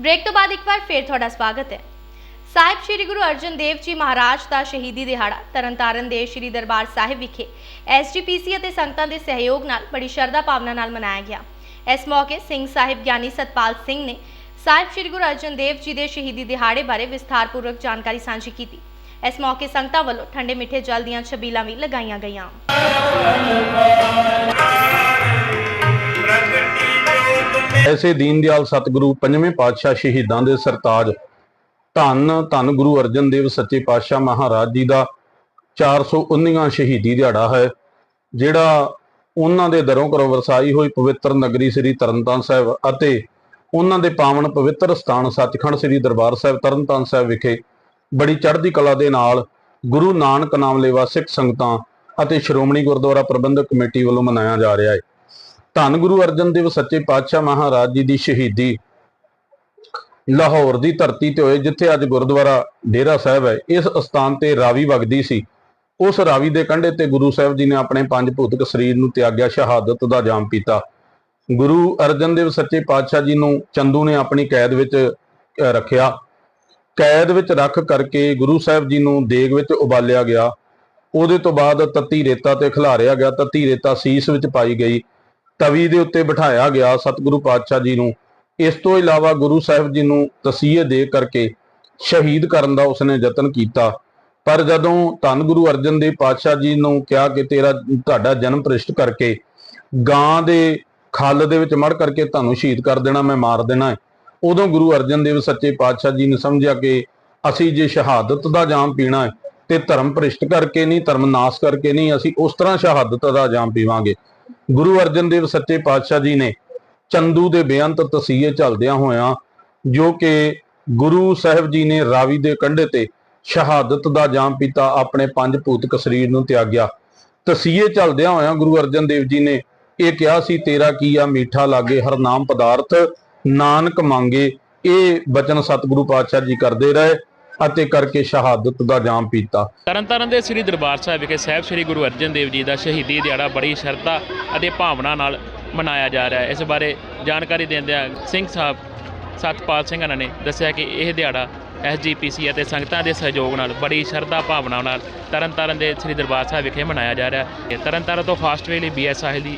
Break ਤੋਂ ਬਾਅਦ ਇੱਕ ਵਾਰ ਫੇਰ ਤੁਹਾਡਾ ਸਵਾਗਤ ਹੈ। ਸਾਹਿਬ ਸ੍ਰੀ ਗੁਰੂ ਅਰਜਨ ਦੇਵ ਜੀ ਮਹਾਰਾਜ ਦਾ ਸ਼ਹੀਦੀ ਦਿਹਾੜਾ ਤਰਨਤਾਰਨ ਦੇ ਸ੍ਰੀ ਦਰਬਾਰ ਸਾਹਿਬ ਵਿਖੇ ਐਸਜੀਪੀਸੀ ਅਤੇ ਸੰਗਤਾਂ ਦੇ ਸਹਿਯੋਗ ਨਾਲ ਬੜੀ ਸ਼ਰਧਾ ਭਾਵਨਾ ਨਾਲ ਮਨਾਇਆ ਗਿਆ। ਇਸ ਮੌਕੇ ਸਿੰਘ ਸਾਹਿਬ ਗਿਆਨੀ ਸਤਪਾਲ ਸਿੰਘ ਨੇ ਸਾਹਿਬ ਸ੍ਰੀ ਗੁਰੂ ਅਰਜਨ ਦੇਵ ਜੀ ਦੇ ਸ਼ਹੀਦੀ ਦਿਹਾੜੇ ਬਾਰੇ ਵਿਸਥਾਰਪੂਰਵਕ ਜਾਣਕਾਰੀ ਸਾਂਝੀ ਕੀਤੀ। ਇਸ ਮੌਕੇ ਸੰਗਤਾਂ ਵੱਲੋਂ ਠੰਡੇ ਮਿੱਠੇ ਜਲ ਦੀਆਂ ਛਬੀਲਾਂ ਵੀ ਲਗਾਈਆਂ ਗਈਆਂ। ਐਸੇ ਦੀਨਦਿਆਲ ਸਤਿਗੁਰੂ, ਪੰਜਵੇਂ ਪਾਤਸ਼ਾਹ ਸ਼ਹੀਦਾਂ ਦੇ ਸਰਤਾਜ, ਧੰਨ ਧੰਨ ਗੁਰੂ ਅਰਜਨ ਦੇਵ ਸੱਚੇ ਪਾਤਸ਼ਾਹ ਮਹਾਰਾਜ ਜੀ ਦਾ 419ਵਾਂ ਸ਼ਹੀਦੀ ਦਿਹਾੜਾ ਹੈ, ਜਿਹੜਾ ਉਹਨਾਂ ਦੇ ਦਰੋਂ ਘਰੋਂ ਵਰਸਾਈ ਹੋਈ ਪਵਿੱਤਰ ਨਗਰੀ ਸ੍ਰੀ ਤਰਨਤਾਰਨ ਸਾਹਿਬ ਅਤੇ ਉਹਨਾਂ ਦੇ ਪਾਵਨ ਪਵਿੱਤਰ ਸਥਾਨ ਸੱਚਖੰਡ ਸ੍ਰੀ ਦਰਬਾਰ ਸਾਹਿਬ, ਤਰਨਤਾਰਨ ਸਾਹਿਬ ਵਿਖੇ ਬੜੀ ਚੜ੍ਹਦੀ ਕਲਾ ਦੇ ਨਾਲ ਗੁਰੂ ਨਾਨਕ ਨਾਮ ਲੇਵਾ ਸਿੱਖ ਸੰਗਤਾਂ ਅਤੇ ਸ਼੍ਰੋਮਣੀ ਗੁਰਦੁਆਰਾ ਪ੍ਰਬੰਧਕ ਕਮੇਟੀ ਵੱਲੋਂ ਮਨਾਇਆ ਜਾ ਰਿਹਾ ਹੈ। ਧੰਨ ਗੁਰੂ ਅਰਜਨ ਦੇਵ ਸੱਚੇ ਪਾਤਸ਼ਾਹ ਮਹਾਰਾਜ ਜੀ ਦੀ ਸ਼ਹੀਦੀ। ਲਾਹੌਰ ਦੀ ਧਰਤੀ ਤੇ ਹੋਏ, ਜਿੱਥੇ ਅੱਜ ਗੁਰਦੁਆਰਾ ਡੇਰਾ ਸਾਹਿਬ ਹੈ, ਇਸ ਸਥਾਨ ਤੇ ਰਾਵੀ ਵਗਦੀ ਸੀ। ਉਸ ਰਾਵੀ ਦੇ ਕੰਢੇ ਤੇ ਗੁਰੂ ਸਾਹਿਬ ਜੀ ਨੇ ਆਪਣੇ ਪੰਜ ਭੂਤਕ ਸਰੀਰ ਨੂੰ ਤਿਆਗਿਆ, ਸ਼ਹਾਦਤ ਦਾ ਜਾਮ ਪੀਤਾ। ਗੁਰੂ ਅਰਜਨ ਦੇਵ ਸੱਚੇ ਪਾਤਸ਼ਾਹ ਜੀ ਨੂੰ ਚੰਦੂ ਨੇ ਆਪਣੀ ਕੈਦ ਵਿੱਚ ਰੱਖਿਆ। ਕੈਦ ਵਿੱਚ ਰੱਖ ਕਰਕੇ ਗੁਰੂ ਸਾਹਿਬ ਜੀ ਨੂੰ ਦੇਗ ਵਿੱਚ ਉਬਾਲਿਆ ਗਿਆ। ਉਹਦੇ ਤੋਂ ਬਾਅਦ ਤੱਤੀ ਰੇਤਾ ਤੇ ਖਿਲਾਰਿਆ ਗਿਆ। ਤੱਤੀ ਰੇਤਾ ਸੀਸ ਵਿੱਚ ਪਾਈ ਗਈ। ਤਵੀ ਦੇ ਉੱਤੇ ਬਿਠਾਇਆ ਗਿਆ ਸਤਿਗੁਰੂ ਪਾਤਸ਼ਾਹ ਜੀ ਨੂੰ। ਇਸ ਤੋਂ ਇਲਾਵਾ ਗੁਰੂ ਸਾਹਿਬ ਜੀ ਨੂੰ ਤਸੀਹੇ ਦੇ ਕਰਕੇ ਸ਼ਹੀਦ ਕਰਨ ਦਾ ਉਸਨੇ ਯਤਨ ਕੀਤਾ। ਪਰ ਜਦੋਂ ਧੰਨ ਗੁਰੂ ਅਰਜਨ ਦੇਵ ਪਾਤਸ਼ਾਹ ਜੀ ਨੂੰ ਕਿਹਾ ਕਿ ਤੇਰਾ, ਤੁਹਾਡਾ ਜਨਮ ਭ੍ਰਿਸ਼ਟ ਕਰਕੇ ਗਾਂ ਦੇ ਖੱਲ ਦੇ ਵਿੱਚ ਮੜ ਕਰਕੇ ਤੁਹਾਨੂੰ ਸ਼ਹੀਦ ਕਰ ਦੇਣਾ, ਮੈਂ ਮਾਰ ਦੇਣਾ ਉਦੋਂ ਗੁਰੂ ਅਰਜਨ ਦੇਵ ਸੱਚੇ ਪਾਤਸ਼ਾਹ ਜੀ ਨੇ ਸਮਝਿਆ ਕਿ ਅਸੀਂ ਜੇ ਸ਼ਹਾਦਤ ਦਾ ਜਾਮ ਪੀਣਾ ਹੈ ਤੇ ਧਰਮ ਭ੍ਰਿਸ਼ਟ ਕਰਕੇ ਨਹੀਂ, ਧਰਮ ਨਾਸ ਕਰਕੇ ਨਹੀਂ, ਅਸੀਂ ਉਸ ਤਰ੍ਹਾਂ ਸ਼ਹਾਦਤ ਦਾ ਜਾਮ ਪੀਵਾਂਗੇ। ਗੁਰੂ ਅਰਜਨ ਦੇਵ ਸੱਚੇ ਪਾਤਸ਼ਾਹ ਜੀ ਨੇ ਚੰਦੂ ਦੇ ਬੇਅੰਤ ਤਸੀਹੇ ਝੱਲਦਿਆਂ ਹੋਇਆਂ ਜੋ ਕਿ ਗੁਰੂ ਸਾਹਿਬ ਜੀ ਨੇ ਰਾਵੀ ਦੇ ਕੰਢੇ ਤੇ ਸ਼ਹਾਦਤ ਦਾ ਜਾਮ ਪੀਤਾ, ਆਪਣੇ ਪੰਜ ਭੂਤਕ ਸਰੀਰ ਨੂੰ ਤਿਆਗਿਆ। ਤਸੀਹੇ ਝੱਲਦਿਆਂ ਹੋਇਆਂ ਗੁਰੂ ਅਰਜਨ ਦੇਵ ਜੀ ਨੇ ਇਹ ਕਿਹਾ ਸੀ, ਤੇਰਾ ਕੀ ਆ ਮੀਠਾ ਲਾਗੇ, ਹਰ ਨਾਮ ਪਦਾਰਥ, ਨਾਨਕ ਮੰਗੇ। ਇਹ ਬਚਨ ਸਤਿਗੁਰੂ ਪਾਤਸ਼ਾਹ ਜੀ ਕਰਦੇ ਰਹੇ। ਅਤੇ ਕਰਕੇ ਸ਼ਹਾਦਤ ਦਾ ਜਾਮ ਪੀਤਾ। ਤਰਨਤਾਰਨ ਦੇ ਸ੍ਰੀ ਦਰਬਾਰ ਸਾਹਿਬ ਵਿਖੇ ਸਾਹਿਬ ਸ੍ਰੀ ਗੁਰੂ ਅਰਜਨ ਦੇਵ ਜੀ ਦਾ ਸ਼ਹੀਦੀ ਦਿਹਾੜਾ ਬੜੀ ਸ਼ਰਧਾ ਅਤੇ ਭਾਵਨਾ ਨਾਲ ਮਨਾਇਆ ਜਾ ਰਿਹਾ ਹੈ। ਇਸ ਬਾਰੇ ਜਾਣਕਾਰੀ ਦਿੰਦਿਆਂ ਸਿੰਘ ਸਾਹਿਬ ਸਤਪਾਲ ਸਿੰਘ ਉਹਨਾਂ ਨੇ ਦੱਸਿਆ ਕਿ ਇਹ ਦਿਹਾੜਾ ਐਸਜੀਪੀਸੀ ਅਤੇ ਸੰਗਤਾਂ ਦੇ ਸਹਿਯੋਗ ਨਾਲ ਬੜੀ ਸ਼ਰਧਾ ਭਾਵਨਾ ਨਾਲ ਤਰਨਤਾਰਨ ਦੇ ਸ੍ਰੀ ਦਰਬਾਰ ਸਾਹਿਬ ਵਿਖੇ ਮਨਾਇਆ ਜਾ ਰਿਹਾ ਹੈ। ਤਰਨਤਾਰਨ ਤੋਂ ਫਾਸਟਵੇ ਲਈ ਬੀਐਸ ਸਾਹਿਲ ਦੀ